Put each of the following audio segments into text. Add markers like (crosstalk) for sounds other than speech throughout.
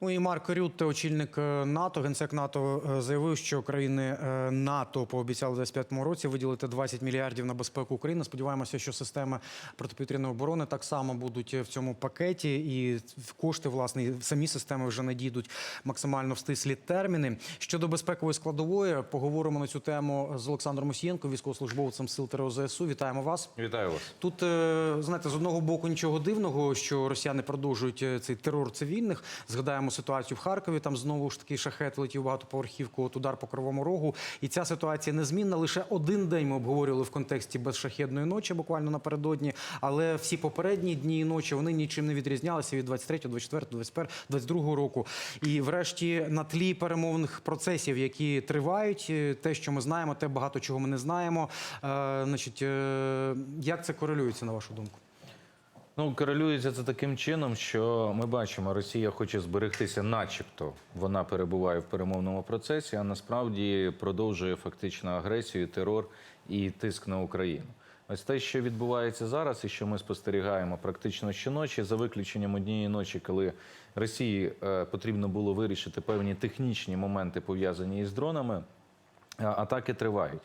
Ну і Марк Рютте, очільник е, НАТО, генсек НАТО, е, заявив, що країни е, НАТО пообіцяли в 25-му році виділити 20 мільярдів на безпеку України. Сподіваємося, що системи протиповітряної оборони так само будуть в цьому пакеті, і кошти, власне, самі системи вже надійдуть максимально в стислі терміни. Щодо безпекової складової, поговоримо на цю тему з Олександром Осієнко, військовослужбовцем сил ТРО ЗСУ. Вітаємо вас. Вітаю вас. Тут знаєте, з одного боку нічого дивного, що росіяни продовжують цей терор цивільних. Згадаємо ситуацію в Харкові. Там знову ж таки шахет летів багатоповерхівку, от удар по кривому рогу. І ця ситуація незмінна. Лише один день ми обговорювали в контексті безшахедної ночі, буквально напередодні. Але всі попередні дні і ночі вони нічим не відрізнялися від 23, 24, 21, 22 року. І врешті на тлі перемовних процесів, які тривають, е, те, що ми знаємо, те багато чого ми не знаємо. Е, значить, е, як це корелюється на вашу думку? Ну, корелюється це таким чином, що ми бачимо, Росія хоче зберегтися, начебто вона перебуває в перемовному процесі, а насправді продовжує фактично агресію, терор і тиск на Україну. Ось те, що відбувається зараз, і що ми спостерігаємо практично щоночі, за виключенням однієї ночі, коли Росії е, потрібно було вирішити певні технічні моменти пов'язані із дронами, атаки тривають.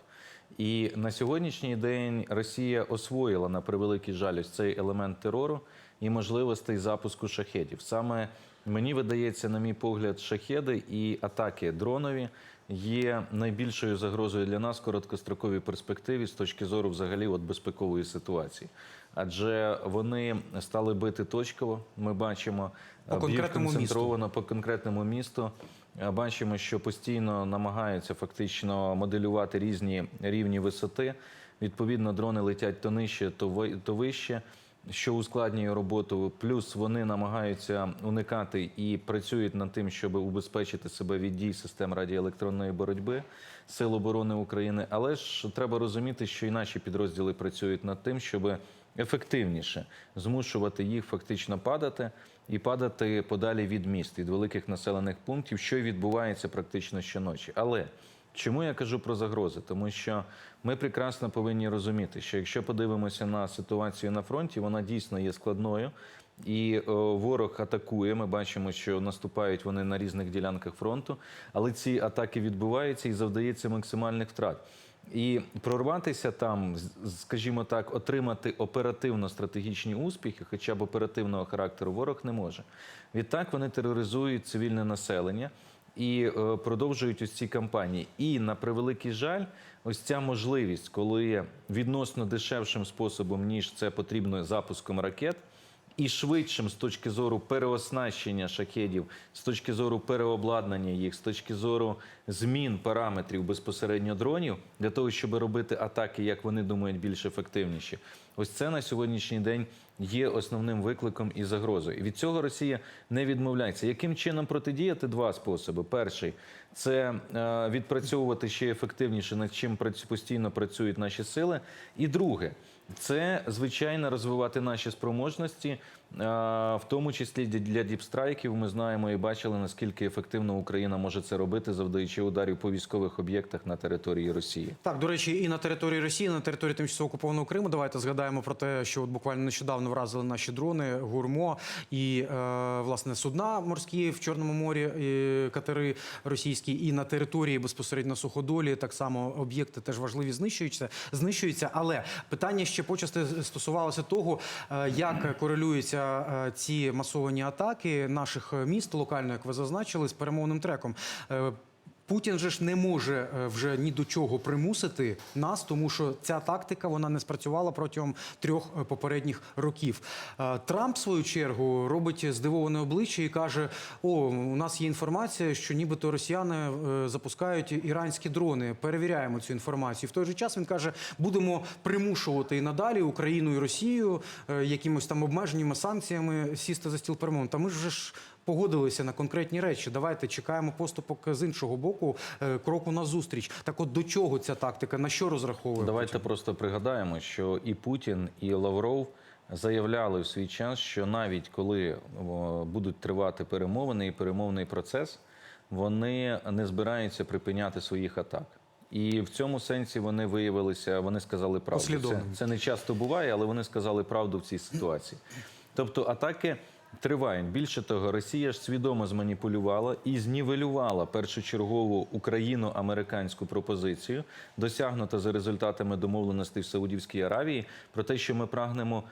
І на сьогоднішній день Росія освоїла на превеликий жаль ось цей елемент терору і можливостей запуску шахедів. Саме мені видається, на мій погляд, шахеди і атаки дронові є найбільшою загрозою для нас в короткостроковій перспективі з точки зору взагалі от безпекової ситуації. Адже вони стали бити точково. Ми бачимо По б'ють конкретному місту. по конкретному місту. Бачимо, що постійно намагаються фактично моделювати різні рівні висоти. Відповідно, дрони летять то нижче, то вище, що ускладнює роботу. Плюс вони намагаються уникати і працюють над тим, щоб убезпечити себе від дій систем радіоелектронної боротьби Сил оборони України. Але ж треба розуміти, що і наші підрозділи працюють над тим, щоб ефективніше змушувати їх фактично падати і падати подалі від міст, від великих населених пунктів, що й відбувається практично щоночі. Але чому я кажу про загрози? Тому що ми прекрасно повинні розуміти, що якщо подивимося на ситуацію на фронті, вона дійсно є складною. І о, ворог атакує. Ми бачимо, що наступають вони на різних ділянках фронту, але ці атаки відбуваються і завдається максимальних втрат. І прорватися там, скажімо так, отримати оперативно стратегічні успіхи, хоча б оперативного характеру, ворог не може. Відтак вони тероризують цивільне населення і е, продовжують ось ці кампанії. І на превеликий жаль, ось ця можливість, коли відносно дешевшим способом, ніж це потрібно запуском ракет. І швидшим з точки зору переоснащення шахедів, з точки зору переобладнання їх, з точки зору змін параметрів безпосередньо дронів для того, щоб робити атаки, як вони думають, більш ефективніші. Ось це на сьогоднішній день є основним викликом і загрозою. І від цього Росія не відмовляється. Яким чином протидіяти? Два способи: перший це е, відпрацьовувати ще ефективніше, над чим постійно працюють наші сили. І друге. Це звичайно розвивати наші спроможності, в тому числі для діпстрайків. Ми знаємо і бачили наскільки ефективно Україна може це робити, завдаючи ударів по військових об'єктах на території Росії. Так, до речі, і на території Росії, і на території тимчасово окупованого Криму. Давайте згадаємо про те, що от буквально нещодавно вразили наші дрони, гурмо і е, власне судна морські в Чорному морі, і катери російські, і на території безпосередньо суходолі. Так само об'єкти теж важливі знищуються, знищуються. Але питання ще почасти стосувалося того, е, як корелюються е, ці масовані атаки наших міст локально, як ви зазначили, з перемовним треком. Путін же ж не може е, вже ні до чого примусити нас, тому що ця тактика вона не спрацювала протягом трьох е, попередніх років. Е, Трамп, в свою чергу, робить здивоване обличчя і каже: О, у нас є інформація, що нібито росіяни запускають іранські дрони. Перевіряємо цю інформацію. В той же час він каже, будемо примушувати і надалі Україну і Росію якимось там обмеженнями, санкціями сісти за стіл перемовин. Та ми ж ж погодилися на конкретні речі. Давайте чекаємо поступок з іншого боку, е, кроку на зустріч. Так, от до чого ця тактика? На що розраховує? Давайте просто пригадаємо, що і Путін, і Лавров заявляли в свій час, що навіть коли будуть тривати перемовини і перемовний процес, вони не збираються припиняти своїх атак. І в цьому сенсі вони виявилися, вони сказали правду. Це, це не часто буває, але вони сказали правду в цій ситуації. Тобто атаки тривають. Більше того, Росія ж свідомо зманіпулювала і знівелювала першочергову україно-американську пропозицію, досягнута за результатами домовленостей в Саудівській Аравії, про те, що ми прагнемо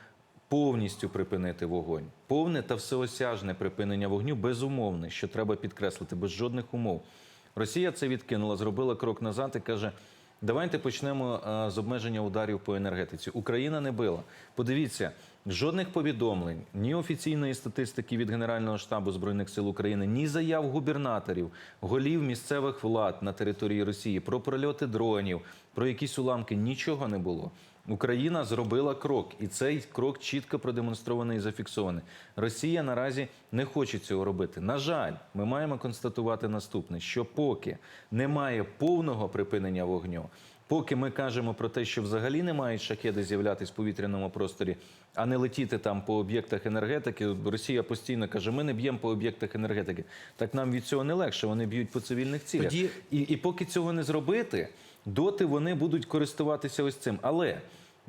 повністю припинити вогонь. Повне та всеосяжне припинення вогню безумовне, що треба підкреслити, без жодних умов. Росія це відкинула, зробила крок назад і каже: давайте почнемо е, з обмеження ударів по енергетиці. Україна не била. Подивіться, жодних повідомлень, ні офіційної статистики від Генерального штабу збройних сил України, ні заяв губернаторів, голів місцевих влад на території Росії про прольоти дронів, про якісь уламки. Нічого не було. Україна зробила крок, і цей крок чітко продемонстрований і зафіксований. Росія наразі не хоче цього робити. На жаль, ми маємо констатувати наступне: що поки немає повного припинення вогню, поки ми кажемо про те, що взагалі не мають шахеди з'являтись в повітряному просторі, а не летіти там по об'єктах енергетики. Росія постійно каже: ми не б'ємо по об'єктах енергетики. Так нам від цього не легше. Вони б'ють по цивільних цілях. Тоді- І, і поки цього не зробити, доти вони будуть користуватися ось цим. Але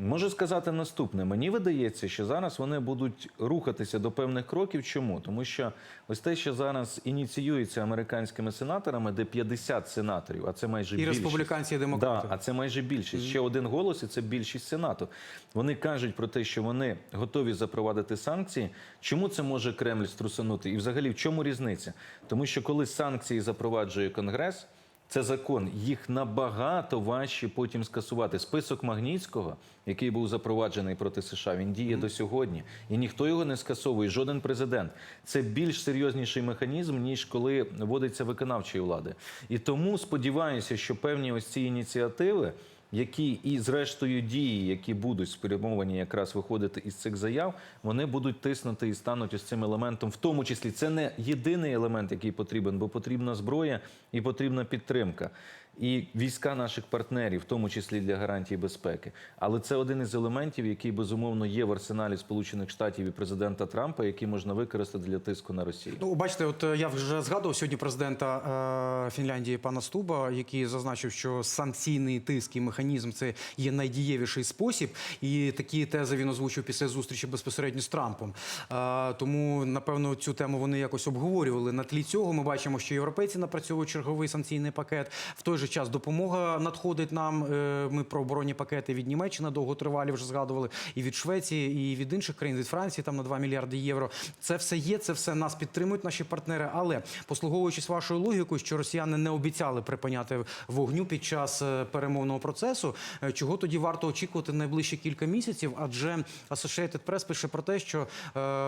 можу сказати наступне: мені видається, що зараз вони будуть рухатися до певних кроків. Чому? Тому що ось те, що зараз ініціюється американськими сенаторами, де 50 сенаторів, а це майже І більшість. республіканці, і демократи. Да, а це майже більшість. Ще один голос, і це більшість сенату. Вони кажуть про те, що вони готові запровадити санкції. Чому це може Кремль струсанути? І взагалі в чому різниця? Тому що коли санкції запроваджує Конгрес. Це закон, їх набагато важче потім скасувати. Список Магнітського, який був запроваджений проти США, він діє до сьогодні, і ніхто його не скасовує. Жоден президент. Це більш серйозніший механізм ніж коли вводиться виконавчої влади. І тому сподіваюся, що певні ось ці ініціативи які і зрештою дії, які будуть спрямовані якраз виходити із цих заяв, вони будуть тиснути і стануть ось цим елементом. В тому числі це не єдиний елемент, який потрібен, бо потрібна зброя і потрібна підтримка. І війська наших партнерів, в тому числі для гарантії безпеки. Але це один із елементів, який безумовно є в арсеналі Сполучених Штатів і президента Трампа, який можна використати для тиску на Росію. Ну, бачите, от е, я вже згадував сьогодні президента е, Фінляндії пана Стуба, який зазначив, що санкційний тиск і механізм це є найдієвіший спосіб. І такі тези він озвучив після зустрічі безпосередньо з Трампом. Е, тому, напевно, цю тему вони якось обговорювали. На тлі цього ми бачимо, що європейці напрацьовують черговий санкційний пакет. В той же час допомога надходить нам. Е, Ми про оборонні пакети від Німеччини довготривалі вже згадували, і від Швеції, і від інших країн, від Франції, там на 2 мільярди євро. Це все є, це все нас підтримують наші партнери. Але послуговуючись вашою логікою, що росіяни не обіцяли припиняти вогню під час е, перемовного процесу, е, чого тоді варто очікувати найближчі кілька місяців? Адже Associated Press пише про те, що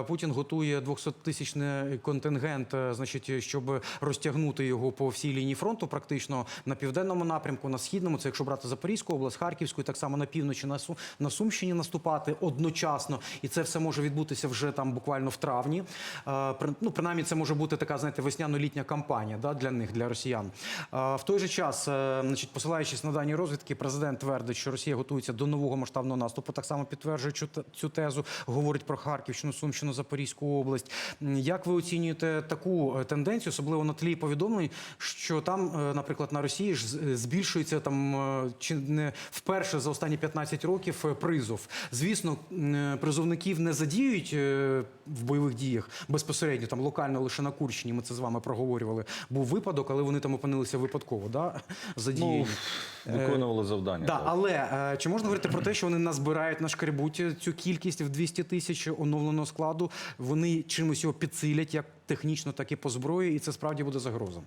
Путін готує 200-тисячний контингент, значить, щоб розтягнути його по всій лінії фронту, практично на південному напрямку, на східному, це якщо брати Запорізьку область, Харківську, і так само на півночі на, Су- на Сумщині наступати одночасно, і це все може відбутися вже там буквально в травні. Е, ну, принаймні, це може бути така, знаєте, весняно-літня кампанія да, для них, для росіян. Е, в той же час, е, значить, посилаючись на дані розвідки, президент твердить, що Росія готується до нового масштабного наступу. Так само підтверджує цю, тезу, говорить про Харківщину, Сумщину, Запорізьку область. Як ви оцінюєте таку тенденцію, особливо на тлі повідомлень, що там, наприклад, на Росії ж збільшується там е, чи не вперше за останні 15 років е, призов. Звісно, е, призовників не задіють в бойових діях безпосередньо, там локально лише на Курщині. Ми це з вами проговорювали. Був випадок, але вони там опинилися випадково. Да? (laughs) Задіяні. Ну, виконували завдання. Да, так. але чи можна говорити про те, що вони назбирають нашкребуть цю кількість в 200 тисяч оновленого складу? Вони чимось його підсилять, як технічно, так і по зброї, і це справді буде загроза.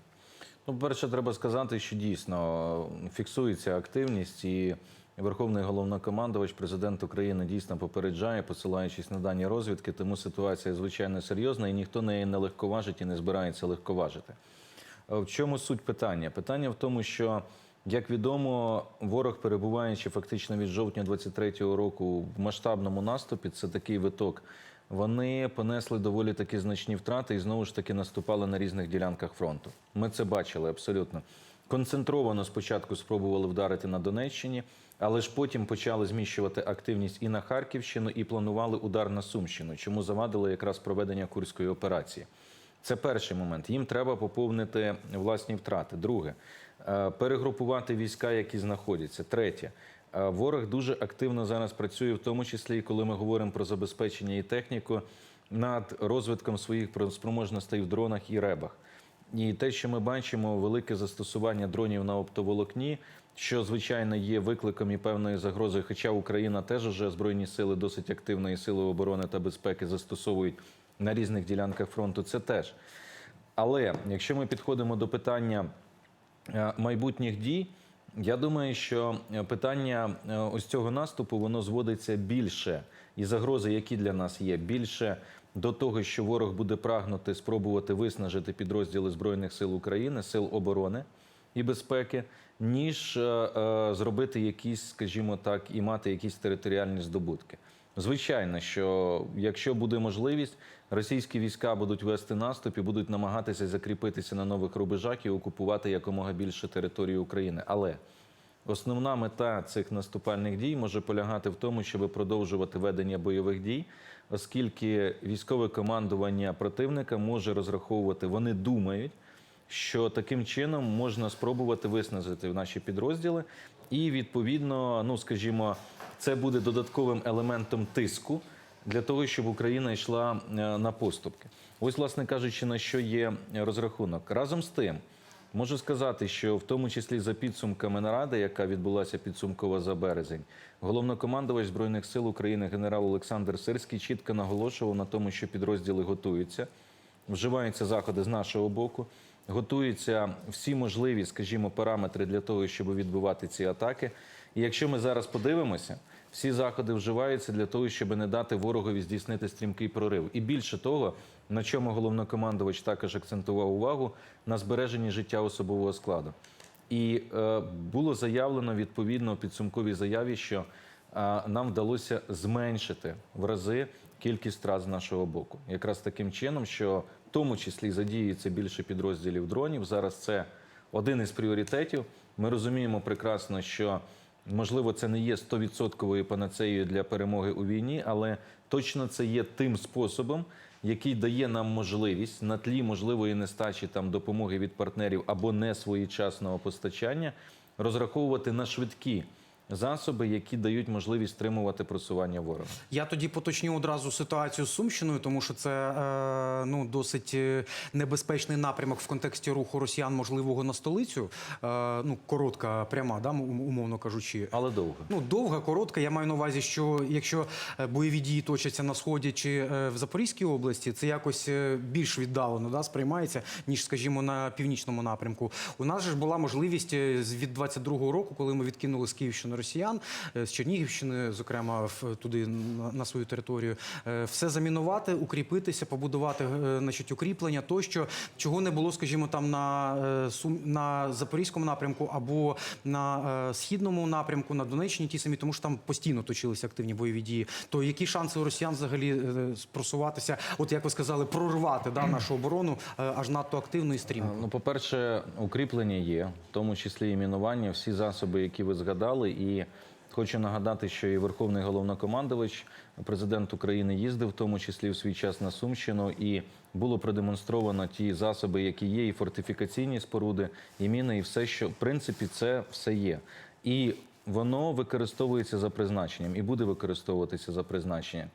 Ну, перше, треба сказати, що дійсно фіксується активність і Верховний головнокомандувач, президент України дійсно попереджає, посилаючись на дані розвідки, тому ситуація звичайно серйозна і ніхто неї не легковажить і не збирається легковажити. В чому суть питання? Питання в тому, що, як відомо, ворог, перебуваючи фактично від жовтня 23-го року в масштабному наступі, це такий виток. Вони понесли доволі таки значні втрати і знову ж таки наступали на різних ділянках фронту. Ми це бачили абсолютно. Концентровано спочатку спробували вдарити на Донеччині, але ж потім почали зміщувати активність і на Харківщину, і планували удар на Сумщину, чому завадило якраз проведення курської операції. Це перший момент. Їм треба поповнити власні втрати. Друге, е, перегрупувати війська, які знаходяться. Третє. Е, Ворог дуже активно зараз працює, в тому числі, і коли ми говоримо про забезпечення і техніку, над розвитком своїх спроможностей в дронах і ребах. І те, що ми бачимо, велике застосування дронів на оптоволокні, що звичайно є викликом і певною загрозою. Хоча Україна теж вже збройні сили досить активно і сили оборони та безпеки застосовують на різних ділянках фронту. Це теж. Але якщо ми підходимо до питання е, майбутніх дій, я думаю, що е, питання е, ось цього наступу воно зводиться більше, і загрози, які для нас є, більше до того, що ворог буде прагнути спробувати виснажити підрозділи збройних сил України, сил оборони і безпеки, ніж е, е, зробити якісь, скажімо так, і мати якісь територіальні здобутки. Звичайно, що якщо буде можливість, російські війська будуть вести наступ і будуть намагатися закріпитися на нових рубежах і окупувати якомога більше території України. Але основна мета цих наступальних дій може полягати в тому, щоб продовжувати ведення бойових дій, оскільки військове командування противника може розраховувати, вони думають, що таким чином можна спробувати виснажити наші підрозділи, і відповідно, ну скажімо, це буде додатковим елементом тиску для того, щоб Україна йшла е, на поступки. Ось, власне кажучи, на що є розрахунок. Разом з тим, можу сказати, що в тому числі за підсумками наради, яка відбулася підсумкова за березень, головнокомандувач збройних сил України генерал Олександр Сирський чітко наголошував на тому, що підрозділи готуються вживаються заходи з нашого боку, готуються всі можливі, скажімо, параметри для того, щоб відбивати ці атаки. І якщо ми зараз подивимося, всі заходи вживаються для того, щоб не дати ворогові здійснити стрімкий прорив. І більше того, на чому головнокомандувач також акцентував увагу на збереженні життя особового складу. І е, було заявлено відповідно у підсумковій заяві, що е, нам вдалося зменшити в рази кількість втрат з нашого боку. Якраз таким чином, що тому числі задіюється більше підрозділів дронів. Зараз це один із пріоритетів. Ми розуміємо прекрасно, що можливо це не є 100% панацеєю для перемоги у війні, але точно це є тим способом, який дає нам можливість на тлі можливої нестачі там допомоги від партнерів або не своєчасного постачання розраховувати на швидкі засоби, які дають можливість стримувати просування ворога. Я тоді поточню одразу ситуацію з Сумщиною, тому що це е, ну досить е, небезпечний напрямок в контексті руху росіян можливого на столицю. Е, ну коротка, пряма, да, умовно кажучи. Але довго. Ну, довга, коротка. Я маю на увазі, що якщо е, бойові дії точаться на сході чи е, в Запорізькій області, це якось більш віддалено да, сприймається, ніж, скажімо, на північному напрямку. У нас же ж була можливість з- від 22-го року, коли ми відкинули з Київщини росіян, е, з Чернігівщини, зокрема, туди на, свою територію, е, все замінувати, укріпитися, побудувати е, значить, укріплення тощо, чого не було, скажімо, там на, на Запорізькому напрямку або на східному напрямку, на Донеччині ті самі, тому що там постійно точилися активні бойові дії. То які шанси у росіян взагалі просуватися, от як ви сказали, прорвати да, нашу оборону аж надто активно і стрімко? Ну, по-перше, укріплення є, в тому числі і мінування, всі засоби, які ви згадали. І хочу нагадати, що і Верховний головнокомандувач, президент України їздив, в тому числі в свій час на Сумщину, і було продемонстровано ті засоби, які є, і фортифікаційні споруди, і міни, і все, що в принципі це все є. І воно використовується за призначенням і буде використовуватися за призначенням.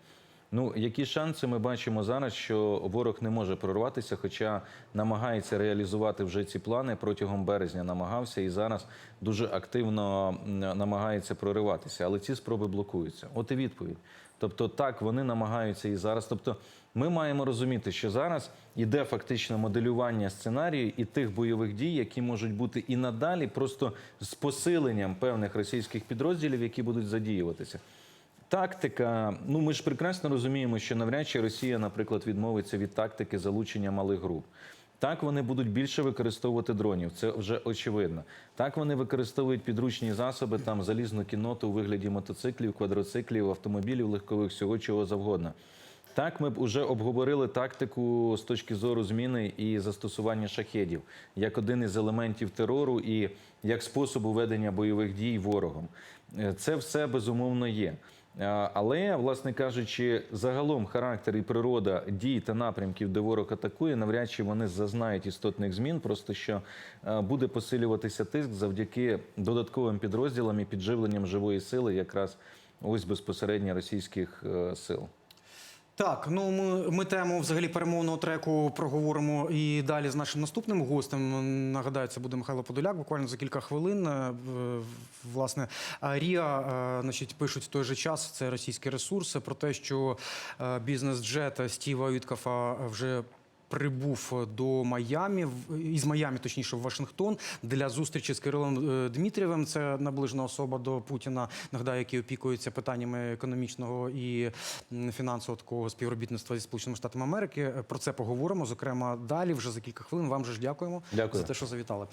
Ну, які шанси ми бачимо зараз, що ворог не може прорватися, хоча намагається реалізувати вже ці плани протягом березня, намагався і зараз дуже активно намагається прориватися. Але ці спроби блокуються. От і відповідь. Тобто, так вони намагаються і зараз. Тобто, ми маємо розуміти, що зараз іде фактично моделювання сценарію і тих бойових дій, які можуть бути і надалі, просто з посиленням певних російських підрозділів, які будуть задіюватися. Тактика, ну ми ж прекрасно розуміємо, що навряд чи Росія, наприклад, відмовиться від тактики залучення малих груп. Так вони будуть більше використовувати дронів, це вже очевидно. Так вони використовують підручні засоби, там залізну кіноту у вигляді мотоциклів, квадроциклів, автомобілів легкових, всього чого завгодно. Так, ми б вже обговорили тактику з точки зору зміни і застосування шахедів як один із елементів терору і як способу ведення бойових дій ворогом. Е, Це все безумовно є. Е, Але, власне кажучи, загалом характер і природа дій та напрямків, де ворог атакує, навряд чи вони зазнають істотних змін, просто що е, буде посилюватися тиск завдяки додатковим підрозділам і підживленням живої сили, якраз ось безпосередньо російських е, сил. Так, ну ми, ми тему взагалі перемовного треку проговоримо і далі з нашим наступним гостем. Нагадаю, це буде Михайло Подоляк. Буквально за кілька хвилин. Е, Власне, Ріа, е, значить, пишуть в той же час. Це російські ресурси про те, що е, бізнес-джет Стіва Юткафа вже. Прибув до Майамі в- із Майамі, точніше, в Вашингтон для зустрічі з Кирилом е, Дмитрієвим. Це наближена особа до Путіна. Нагадаю, який опікується питаннями економічного і фінансового такого співробітництва зі Сполученими Штатами Америки. Про це поговоримо. Зокрема, далі вже за кілька хвилин. Вам же ж дякуємо Дякую. за те, що завітали.